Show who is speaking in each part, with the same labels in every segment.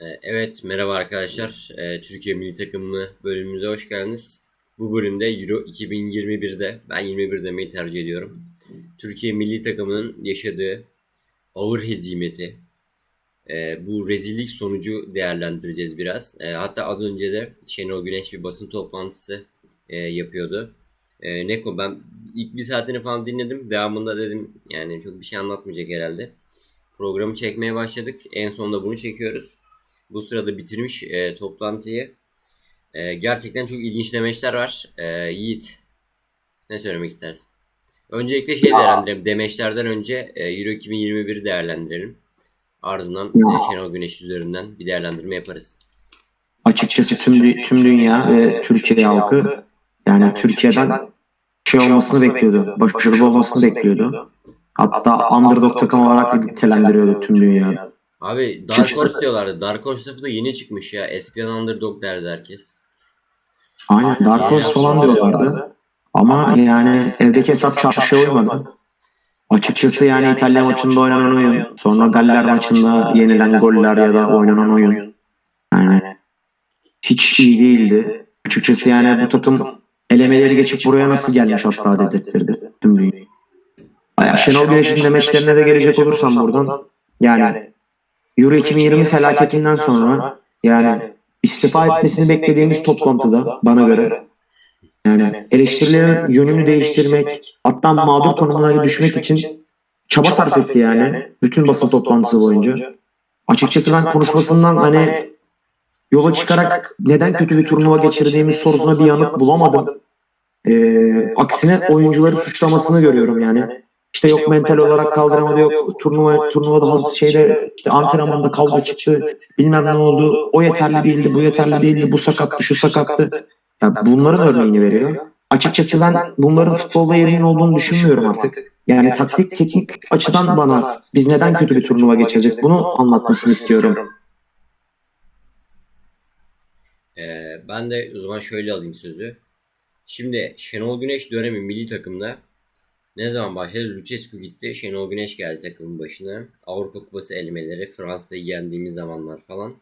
Speaker 1: Ee, Evet, merhaba arkadaşlar. Ee, Türkiye Milli Takımı bölümümüze hoş geldiniz. Bu bölümde Euro 2021'de, ben 21 demeyi tercih ediyorum. Türkiye Milli Takımı'nın yaşadığı ağır hezimeti, e, bu rezillik sonucu değerlendireceğiz biraz. E, hatta az önce de Şenol Güneş bir basın toplantısı e, yapıyordu. E, Neko ben ilk bir saatini falan dinledim. Devamında dedim yani çok bir şey anlatmayacak herhalde. Programı çekmeye başladık. En sonunda bunu çekiyoruz. Bu sırada bitirmiş e, toplantıyı. E, gerçekten çok ilginç demeçler var. E, Yiğit, ne söylemek istersin? Öncelikle şey değerlendirelim. Demeçlerden önce e, Euro 2021'i değerlendirelim. Ardından e, Şenol Güneş üzerinden bir değerlendirme yaparız.
Speaker 2: Açıkçası tüm tüm dünya ve Türkiye halkı yani Türkiye'den şey olmasını bekliyordu. Başarılı olmasını bekliyordu. Hatta underdog takım olarak nitelendiriyordu tüm dünyada.
Speaker 1: Abi Dark Horse diyorlardı. Dark Horse lafı da yeni çıkmış ya. Eskiden Underdog derdi herkes.
Speaker 2: Aynen Dark Horse falan diyorlardı. Ama yani evdeki hesap çarşıya uymadı. Açıkçası yani İtalya maçında oynanan oyun, sonra Galler maçında yenilen goller ya da oynanan oyun. Yani hiç iyi değildi. Açıkçası yani bu takım elemeleri geçip buraya nasıl gelmiş hatta dedirtirdi tüm dünya. Bayağı Şenol Güneş'in demeçlerine de gelecek olursam buradan yani Euro 2020 felaketinden sonra yani istifa etmesini beklediğimiz toplantıda bana göre yani eleştirilerin yönünü değiştirmek hatta mağdur konumuna düşmek için çaba sarf etti yani bütün basın toplantısı boyunca. Açıkçası ben konuşmasından hani yola çıkarak neden kötü bir turnuva geçirdiğimiz sorusuna bir yanıt bulamadım. Ee, aksine oyuncuları suçlamasını görüyorum yani. İşte yok mental olarak kaldıramadı yok turnuva turnuvada hazır şeyde işte antrenmanda kavga çıktı bilmem ne oldu. o yeterli değildi bu yeterli değildi bu sakattı şu sakattı. ya bunların örneğini veriyor. Açıkçası ben bunların futbolda yerinin olduğunu düşünmüyorum artık. Yani taktik teknik açıdan bana biz neden kötü bir turnuva geçirdik? bunu anlatmasını istiyorum.
Speaker 1: Ee, ben de o zaman şöyle alayım sözü. Şimdi Şenol Güneş dönemi milli takımda ne zaman başladı? Lucescu gitti. Şenol Güneş geldi takımın başına. Avrupa Kupası elemeleri, Fransa'yı yendiğimiz zamanlar falan.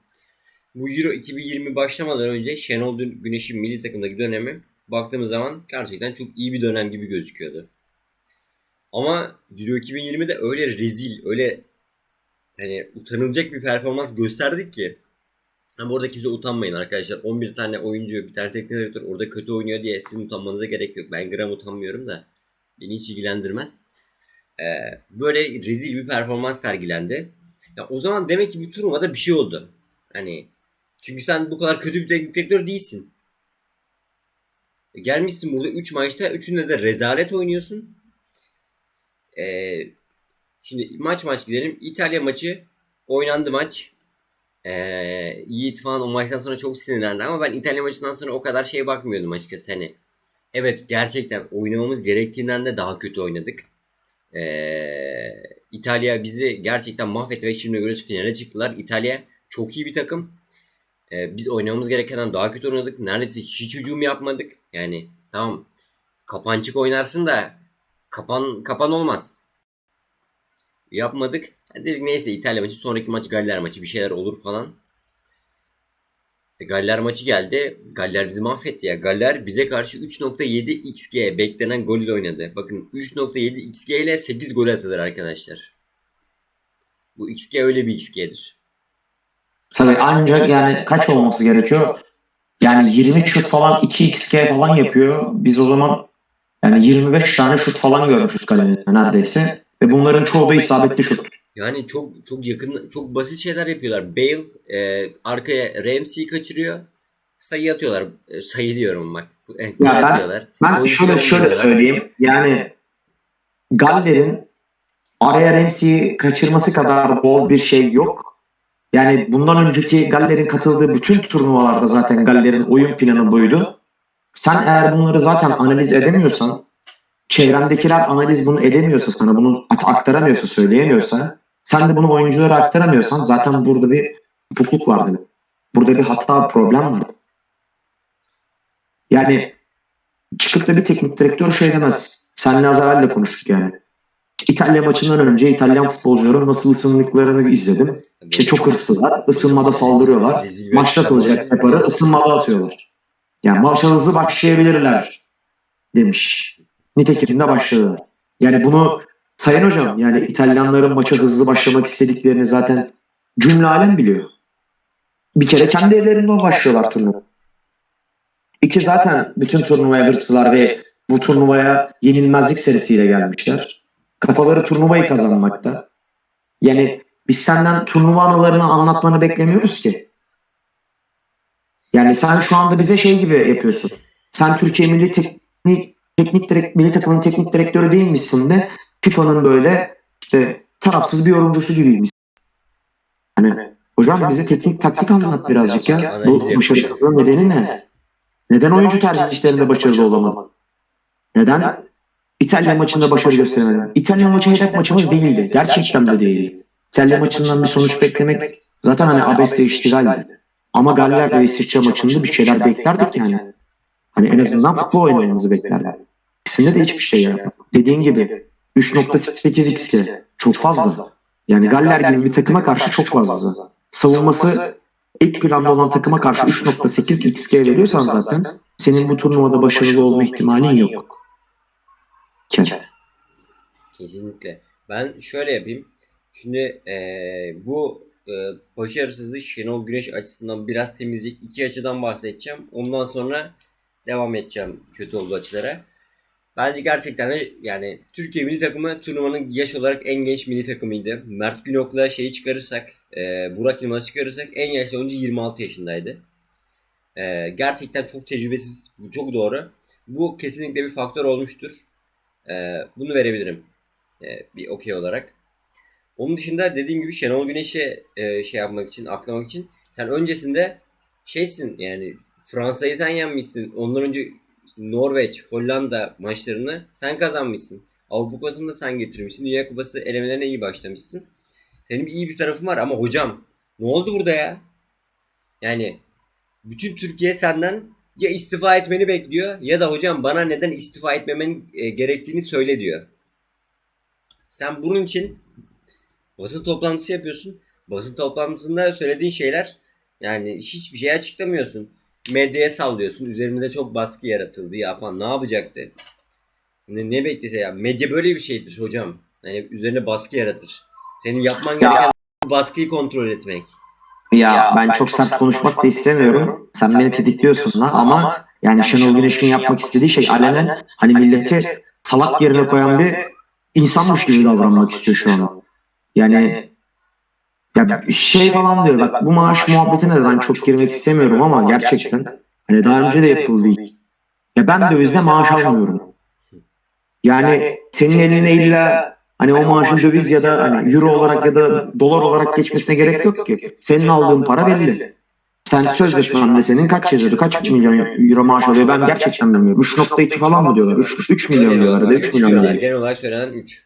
Speaker 1: Bu Euro 2020 başlamadan önce Şenol Güneş'in milli takımdaki dönemi baktığımız zaman gerçekten çok iyi bir dönem gibi gözüküyordu. Ama Euro 2020'de öyle rezil, öyle hani utanılacak bir performans gösterdik ki. Ha, bu arada kimse utanmayın arkadaşlar. 11 tane oyuncu, bir tane teknik direktör orada kötü oynuyor diye sizin utanmanıza gerek yok. Ben gram utanmıyorum da beni hiç ilgilendirmez. Ee, böyle rezil bir performans sergilendi. Ya o zaman demek ki bu turnuvada bir şey oldu. Hani çünkü sen bu kadar kötü bir teknik direktör değilsin. Gelmişsin burada 3 maçta 3'ünde de rezalet oynuyorsun. Ee, şimdi maç maç gidelim. İtalya maçı oynandı maç. Ee, Yiğit falan o maçtan sonra çok sinirlendi ama ben İtalya maçından sonra o kadar şey bakmıyordum açıkçası. Hani evet gerçekten oynamamız gerektiğinden de daha kötü oynadık. Ee, İtalya bizi gerçekten mahvetti ve şimdi görüyoruz finale çıktılar. İtalya çok iyi bir takım. Ee, biz oynamamız gerekenden daha kötü oynadık. Neredeyse hiç hücum yapmadık. Yani tamam kapançık oynarsın da kapan kapan olmaz. Yapmadık. Dedik neyse İtalya maçı sonraki maç Galler maçı bir şeyler olur falan. E, Galler maçı geldi. Galler bizi mahvetti ya. Galler bize karşı 3.7 XG beklenen golü oynadı. Bakın 3.7 XG ile 8 gol atılır arkadaşlar. Bu XG öyle bir XG'dir.
Speaker 2: Tabii ancak yani kaç olması gerekiyor? Yani 20 şut falan 2 XG falan yapıyor. Biz o zaman yani 25 tane şut falan görmüşüz kalemizde neredeyse. Ve bunların çoğu da isabetli şut.
Speaker 1: Yani çok çok yakın çok basit şeyler yapıyorlar. Bale e, arkaya Ramsey'i kaçırıyor. Sayı atıyorlar. E, sayı diyorum bak. E,
Speaker 2: Ya ben-
Speaker 1: atıyorlar.
Speaker 2: Ben şöyle şöyle söyleyeyim. Yani Galler'in araya Ramsey'i kaçırması kadar bol bir şey yok. Yani bundan önceki Galler'in katıldığı bütün turnuvalarda zaten Galler'in oyun planı buydu. Sen eğer bunları zaten analiz edemiyorsan, çevrendekiler analiz bunu edemiyorsa sana bunu aktaramıyorsa, söyleyemiyorsa, sen de bunu oyunculara aktaramıyorsan zaten burada bir kopukluk vardı. Burada bir hata, problem var. Yani çıkıp da bir teknik direktör şey demez. Senle az evvel de konuştuk yani. İtalya maçından önce İtalyan futbolcuların nasıl ısındıklarını izledim. İşte çok hırslılar, ısınmada saldırıyorlar. Maçta atılacak yaparı ısınmada atıyorlar. Yani maça hızlı başlayabilirler demiş. Nitekim de başladı. Yani bunu Sayın Hocam yani İtalyanların maça hızlı başlamak istediklerini zaten cümle alem biliyor. Bir kere kendi evlerinde başlıyorlar turnuva. İki zaten bütün turnuvaya hırslılar ve bu turnuvaya yenilmezlik serisiyle gelmişler. Kafaları turnuvayı kazanmakta. Yani biz senden turnuva anılarını anlatmanı beklemiyoruz ki. Yani sen şu anda bize şey gibi yapıyorsun. Sen Türkiye Milli Teknik Teknik Direk, Milli Takımın teknik direktörü değilmişsin de FIFA'nın böyle işte tarafsız bir yorumcusu gibiymiş. Hani hocam bize teknik taktik anlat birazcık ya. Bu başarısızlığın nedeni ne? Neden oyuncu tercihlerinde başarılı olamadın? Neden İtalya maçında başarı gösteremedin? İtalya maçı hedef maçımız değildi. Gerçekten de değildi. İtalya maçından bir sonuç beklemek zaten hani abesle iştigaldi. Ama Galler ve İsviçre maçında bir şeyler beklerdik yani. Hani en azından futbol oynamamızı beklerdik. İkisinde de hiçbir şey yapmadık. Dediğin gibi 3.8 XG çok fazla. Yani Galler gibi bir takıma karşı çok fazla. Savunması ilk planda olan takıma karşı 3.8 XG veriyorsan zaten senin bu turnuvada başarılı olma ihtimalin yok. Kerem.
Speaker 1: Kesinlikle. Ben şöyle yapayım. Şimdi eee, bu eee, başarısızlık Şenol Güneş açısından biraz temizleyecek iki açıdan bahsedeceğim. Ondan sonra devam edeceğim kötü olduğu açılara. Bence gerçekten de yani Türkiye milli takımı turnuvanın yaş olarak en genç milli takımıydı. Mert Günok'la şeyi çıkarırsak, eee Burak Yılmaz'ı çıkarırsak en yaşlı oyuncu 26 yaşındaydı. Eee, gerçekten çok tecrübesiz. Bu çok doğru. Bu kesinlikle bir faktör olmuştur. Ee, bunu verebilirim. Ee, bir okey olarak. Onun dışında dediğim gibi Şenol Güneş'e e, şey yapmak için, aklamak için sen öncesinde şeysin yani Fransa'yı sen yenmişsin. Ondan önce Norveç, Hollanda maçlarını sen kazanmışsın. Avrupa Kupası'nı da sen getirmişsin. Dünya Kupası elemelerine iyi başlamışsın. Senin bir iyi bir tarafın var ama hocam ne oldu burada ya? Yani bütün Türkiye senden ya istifa etmeni bekliyor ya da hocam bana neden istifa etmemen e, gerektiğini söyle diyor. Sen bunun için basın toplantısı yapıyorsun. Basın toplantısında söylediğin şeyler yani hiçbir şey açıklamıyorsun. Medyaya sallıyorsun. Üzerimize çok baskı yaratıldı ya falan. Ne yapacaktı? Ne, ne beklese ya. Medya böyle bir şeydir hocam. Yani üzerine baskı yaratır. Senin yapman gereken baskıyı kontrol etmek.
Speaker 2: Ya ben çok sert konuşmak da istemiyorum. Sen beni tetikliyorsun da ama yani Şenol Güneş'in yapmak istediği şey alenen hani milleti salak yerine koyan bir insanmış gibi davranmak istiyor şu an. Yani ya şey falan diyor bak bu maaş muhabbetine de ben çok girmek istemiyorum ama gerçekten hani daha önce de yapıldı. Ya ben dövizde maaş almıyorum. Yani senin eline illa Hani o maaşın döviz ya da hani euro olarak ya da dolar olarak geçmesine gerek yok ki. Senin aldığın para belli. Sen sözleşmende senin kaç yazıyordu? Kaç milyon euro maaş alıyor? Ben gerçekten bilmiyorum. 3.2 falan mı diyorlar? 3, 3 milyon diyorlar.
Speaker 1: diyorlar.
Speaker 2: 3
Speaker 1: Üç
Speaker 2: milyon
Speaker 1: diyorlar. Genel olarak söylenen 3.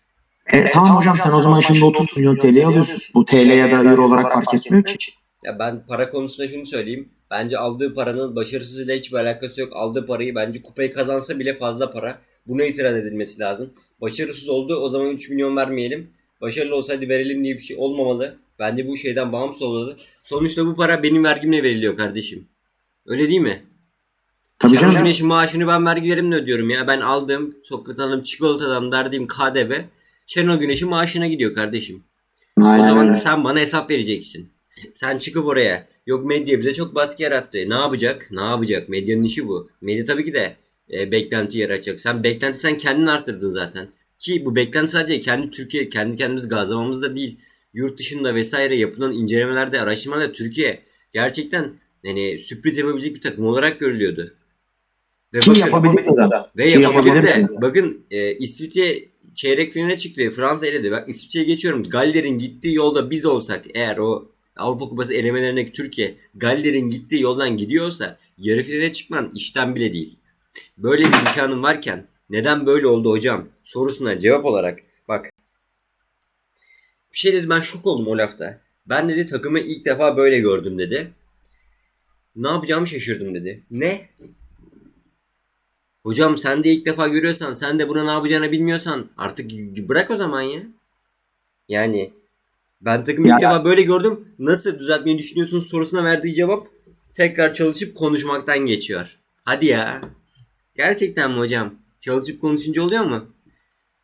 Speaker 2: E, tamam hocam sen o zaman şimdi 30 milyon TL alıyorsun. Bu TL ya da euro olarak fark etmiyor ki.
Speaker 1: Ya ben para konusunda şunu söyleyeyim. Bence aldığı paranın başarısızlığıyla hiçbir alakası yok. Aldığı parayı bence kupayı kazansa bile fazla para. Buna itiraz edilmesi lazım. Başarısız oldu o zaman 3 milyon vermeyelim. Başarılı olsaydı verelim diye bir şey olmamalı. Bence bu şeyden bağımsız olmalı. Sonuçta bu para benim vergimle veriliyor kardeşim. Öyle değil mi?
Speaker 2: Tabii
Speaker 1: Şenol
Speaker 2: canım.
Speaker 1: Güneş'in maaşını ben vergilerimle ödüyorum ya. Ben aldığım Sokrat'ın çikolatadan verdiğim KDV Şenol Güneş'in maaşına gidiyor kardeşim. O
Speaker 2: Aynen
Speaker 1: zaman
Speaker 2: öyle.
Speaker 1: sen bana hesap vereceksin. Sen çıkıp oraya yok medya bize çok baskı yarattı. Ne yapacak? Ne yapacak? Medyanın işi bu. Medya tabii ki de e, beklenti yaratacak. Sen beklenti sen kendin arttırdın zaten. Ki bu beklenti sadece kendi Türkiye, kendi kendimiz gazlamamızda değil. Yurt dışında vesaire yapılan incelemelerde, araştırmalarda Türkiye gerçekten yani sürpriz yapabilecek bir takım olarak görülüyordu. Ve
Speaker 2: Ki
Speaker 1: bakın-
Speaker 2: yapabilir de.
Speaker 1: ve
Speaker 2: Ki
Speaker 1: yapabilir de.
Speaker 2: yapabilir de.
Speaker 1: Bakın e, İsviçre çeyrek finaline çıktı. Fransa eledi. Bak İsviçre'ye geçiyorum. Galler'in gittiği yolda biz olsak eğer o Avrupa Kupası elemelerine Türkiye Galler'in gittiği yoldan gidiyorsa yarı finale çıkman işten bile değil. Böyle bir imkanın varken neden böyle oldu hocam sorusuna cevap olarak bak bir şey dedi ben şok oldum o lafta. Ben dedi takımı ilk defa böyle gördüm dedi. Ne yapacağımı şaşırdım dedi. Ne? Hocam sen de ilk defa görüyorsan sen de buna ne yapacağını bilmiyorsan artık bırak o zaman ya. Yani ben takımı ilk
Speaker 2: Ya-
Speaker 1: defa böyle gördüm. Nasıl düzeltmeyi düşünüyorsunuz sorusuna verdiği cevap tekrar çalışıp konuşmaktan geçiyor. Hadi ya. Gerçekten mi hocam? Çalışıp konuşunca oluyor mu?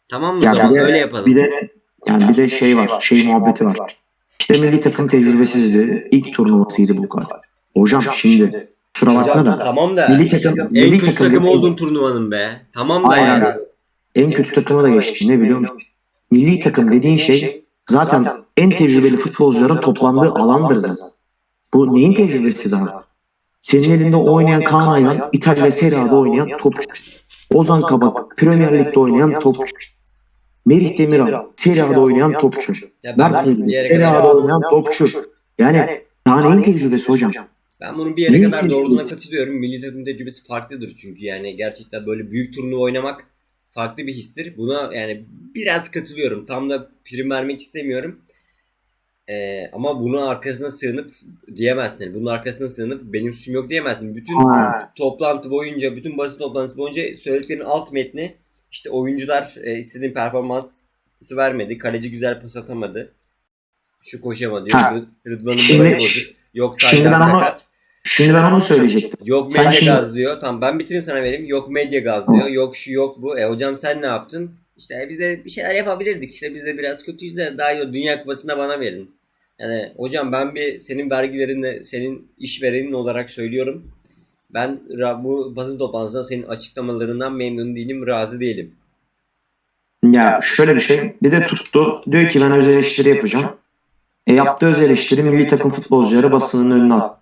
Speaker 1: Tamam mı? o
Speaker 2: Ya
Speaker 1: zaman
Speaker 2: de,
Speaker 1: öyle yapalım.
Speaker 2: bir de yani bir de şey var, şey muhabbeti var. İşte milli takım tecrübesizdi. İlk turnuvasıydı bu kadar. Hocam şimdi kusura bakma da
Speaker 1: tamam da
Speaker 2: milli takım
Speaker 1: en
Speaker 2: milli
Speaker 1: kötü
Speaker 2: takım,
Speaker 1: takım oldun turnuvanın be. Tamam da yani.
Speaker 2: en kötü takıma da geçti. Ne biliyor musun? Milli takım dediğin şey zaten en tecrübeli futbolcuların toplandığı alandır zaten. Bu neyin tecrübesi daha? Senin elinde oynayan Kaan Ayhan, İtalya Serie A'da oynayan topçu. Ozan Kabak, Premier Lig'de oynayan topçu. Merih Demiral, Serie A'da oynayan topçu.
Speaker 1: Yere
Speaker 2: Serie A'da oynayan topçu. Yani daha neyin tecrübesi hocam?
Speaker 1: Ben bunun bir yere
Speaker 2: Milli
Speaker 1: kadar doğruluğuna katılıyorum. Milli takım tecrübesi farklıdır çünkü yani gerçekten böyle büyük turnuva oynamak farklı bir histir. Buna yani biraz katılıyorum. Tam da prim vermek istemiyorum. Ee, ama bunun arkasına sığınıp diyemezsin. Yani bunun arkasına sığınıp benim suçum yok diyemezsin. Bütün
Speaker 2: Ha.
Speaker 1: toplantı boyunca, bütün basın toplantısı boyunca söylediklerinin alt metni işte oyuncular e, istediğin performansı vermedi. Kaleci güzel pas atamadı. Şu koşamadı. Rıdvan'ın morali bozuk. Yok
Speaker 2: şimdi ben ama-
Speaker 1: sakat.
Speaker 2: Şimdi ben onu söyleyecektim.
Speaker 1: Yok
Speaker 2: Sen
Speaker 1: medya
Speaker 2: şimdi-
Speaker 1: gazlıyor. Tamam ben bitireyim sana vereyim. Yok medya gazlıyor. Yok şu yok bu. E hocam sen ne yaptın? İşte biz de bir şeyler yapabilirdik. İşte biz de biraz kötüyüz de daha iyi. Dünya Kupası'nda bana verin. Yani hocam ben bir senin vergilerinle senin işverenin olarak söylüyorum. Ben ra- bu basın toplantısında senin açıklamalarından memnun değilim, razı değilim.
Speaker 2: Ya şöyle bir şey. Bir de tuttu. Diyor ki ben öz eleştiri yapacağım. E yaptığı öz eleştiri milli takım futbolcuları basının önüne al.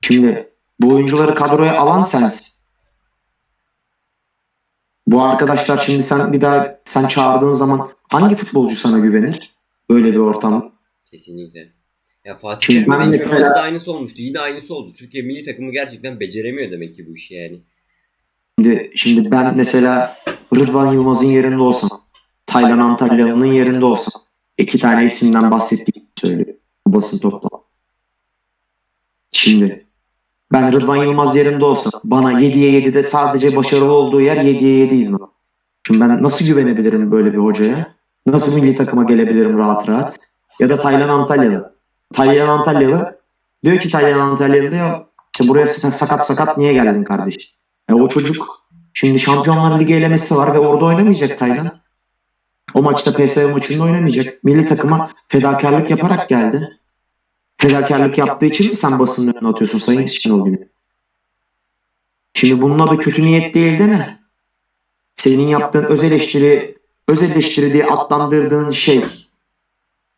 Speaker 2: Şimdi bu oyuncuları kadroya alan sensin. Bu arkadaşlar şimdi sen bir daha sen çağırdığın zaman hangi futbolcu sana güvenir? Böyle bir ortam.
Speaker 1: Kesinlikle. Ya Fatih
Speaker 2: Şimdi ben
Speaker 1: en
Speaker 2: mesela-
Speaker 1: mesela... aynısı olmuştu. Yine aynısı oldu. Türkiye milli takımı gerçekten beceremiyor demek ki bu işi yani.
Speaker 2: Şimdi, şimdi ben mesela Rıdvan Yılmaz'ın yerinde olsam, Taylan Antalyalı'nın yerinde olsam, iki tane isimden bahsettiğimi söylüyor bu basın toplantısı. Şimdi ben Rıdvan Yılmaz yerinde olsam bana 7'ye 7'de sadece başarılı olduğu yer 7'ye 7 mi? Şimdi ben nasıl güvenebilirim böyle bir hocaya? Nasıl milli takıma gelebilirim rahat rahat? Ya da Taylan Antalyalı. Taylan Antalyalı diyor ki Taylan Antalyalı diyor işte buraya sakat sakat niye geldin kardeşim? E o çocuk şimdi Şampiyonlar Ligi elemesi var ve orada oynamayacak Taylan. O maçta PSV maçında oynamayacak. Milli takıma fedakarlık yaparak geldi. Fedakarlık yaptığı için mi sen basının önüne atıyorsun Sayın Şenol Güneş? Şimdi bunun adı kötü niyet değil de ne? Senin yaptığın öz eleştiri, öz eleştiri diye adlandırdığın şey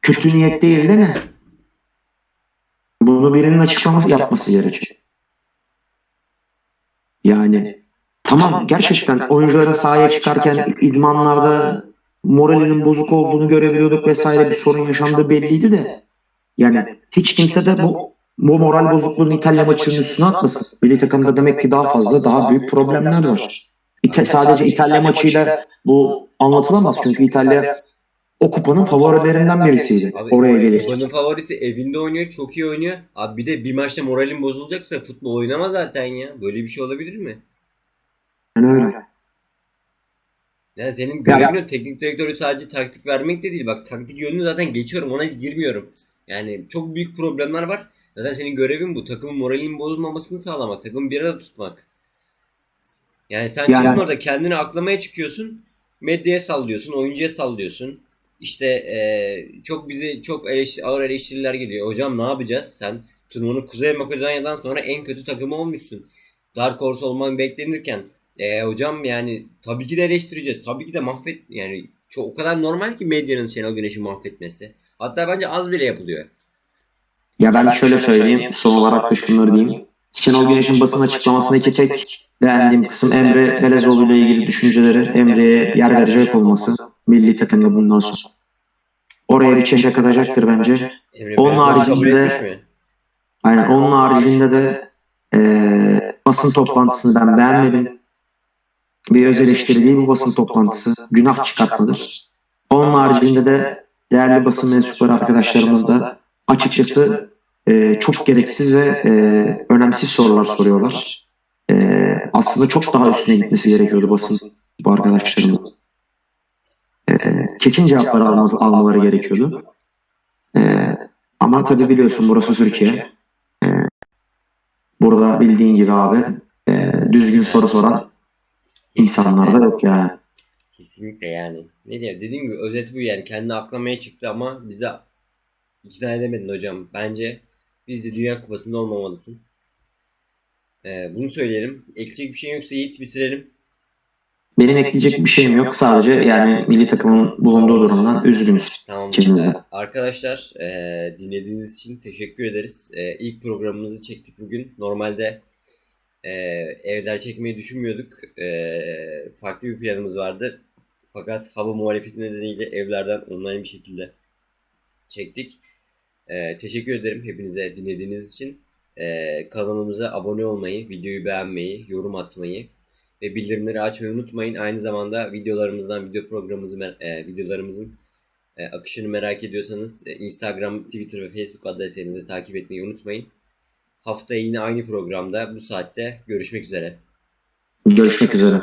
Speaker 2: kötü niyet değil de ne? Bunu birinin açıklaması yapması gerekiyor. Yani tamam gerçekten oyuncuların sahaya çıkarken idmanlarda moralinin bozuk olduğunu görebiliyorduk vesaire bir sorun yaşandığı belliydi de yani hiç kimse de bu bu moral bozukluğunu İtalya maçının üstüne atmasın. Milli takımda demek ki daha fazla daha büyük problemler var. İta- sadece İtalya maçıyla bu anlatılamaz çünkü İtalya o kupanın favorilerinden birisiydi
Speaker 1: Abi,
Speaker 2: oraya gelir.
Speaker 1: Kupanın favorisi evinde oynuyor, çok iyi oynuyor. Abi bir de bir maçta moralin bozulacaksa futbol oynama zaten ya. Böyle bir şey olabilir mi?
Speaker 2: Yani öyle.
Speaker 1: Yani senin görevin o teknik direktörü sadece taktik vermek de değil. Bak taktik yönünü zaten geçiyorum ona hiç girmiyorum. Yani çok büyük problemler var. Zaten senin görevin bu. Takımın moralinin bozulmamasını sağlamak. Takımı bir arada tutmak. Yani sen
Speaker 2: Yani-
Speaker 1: çıkıp orada kendini aklamaya çıkıyorsun. Medyaya sallıyorsun. Oyuncuya sallıyorsun. İşte eee, çok bize çok eleştiri, ağır eleştiriler geliyor. Hocam ne yapacağız? Sen turnuvanın Kuzey Makedonya'dan sonra en kötü takımı olmuşsun. Dark Horse olman beklenirken e, hocam yani tabii ki de eleştireceğiz. Tabii ki de mahvet yani çok o kadar normal ki medyanın Şenol Güneş'i mahvetmesi. Hatta bence az bile yapılıyor.
Speaker 2: Ya ben şöyle söyleyeyim, son olarak da şunları diyeyim. Şenol Güneş'in basın açıklamasındaki tek beğendiğim kısım Emre Belezoğlu ile ilgili düşünceleri Emre'ye yer verecek olması milli takımda bundan sonra. Oraya bir çeşe katacaktır bence.
Speaker 1: Emre
Speaker 2: Onun haricinde-? Aynen onun haricinde de eee, basın toplantısını ben beğenmedim. Bir öz eleştiri değil bu basın toplantısı. Günah çıkartmadır. Onun haricinde de değerli basın mensupları arkadaşlarımız da açıkçası eee, çok gereksiz ve eee, önemsiz sorular soruyorlar. e, aslında çok daha üstüne gitmesi gerekiyordu basın bu arkadaşlarımız. E, kesin cevaplar almaz, almaları gerekiyordu. E, ama tabii biliyorsun burası Türkiye. E, burada bildiğin gibi abi e, düzgün soru soran insanlar da yok yani.
Speaker 1: Kesinlikle yani. Ne diyeyim dediğim gibi özet bu yani. Kendi aklamaya çıktı ama bize ikna edemedin hocam. Bence biz de Dünya Kupası'nda olmamalısın. Ee, bunu söyleyelim. Ekleyecek bir şey yoksa Yiğit bitirelim.
Speaker 2: Benim ekleyecek bir şeyim yok. Sadece yani milli takımın bulunduğu durumdan üzgünüz.
Speaker 1: Tamam. Arkadaşlar eee, dinlediğiniz için teşekkür ederiz. Eee, ilk programımızı çektik bugün. Normalde eee, evler çekmeyi düşünmüyorduk. Eee, farklı bir planımız vardı. Fakat hava muhalefeti nedeniyle evlerden online bir şekilde çektik. Eee, teşekkür ederim hepinize dinlediğiniz için. Eee, kanalımıza abone olmayı, videoyu beğenmeyi, yorum atmayı ve bildirimleri açmayı unutmayın. Aynı zamanda videolarımızdan, video programımızı, eee, videolarımızın e, akışını merak ediyorsanız e, Instagram, Twitter ve Facebook adreslerimizi takip etmeyi unutmayın. Haftaya yine aynı programda bu saatte görüşmek üzere.
Speaker 2: Görüşmek üzere.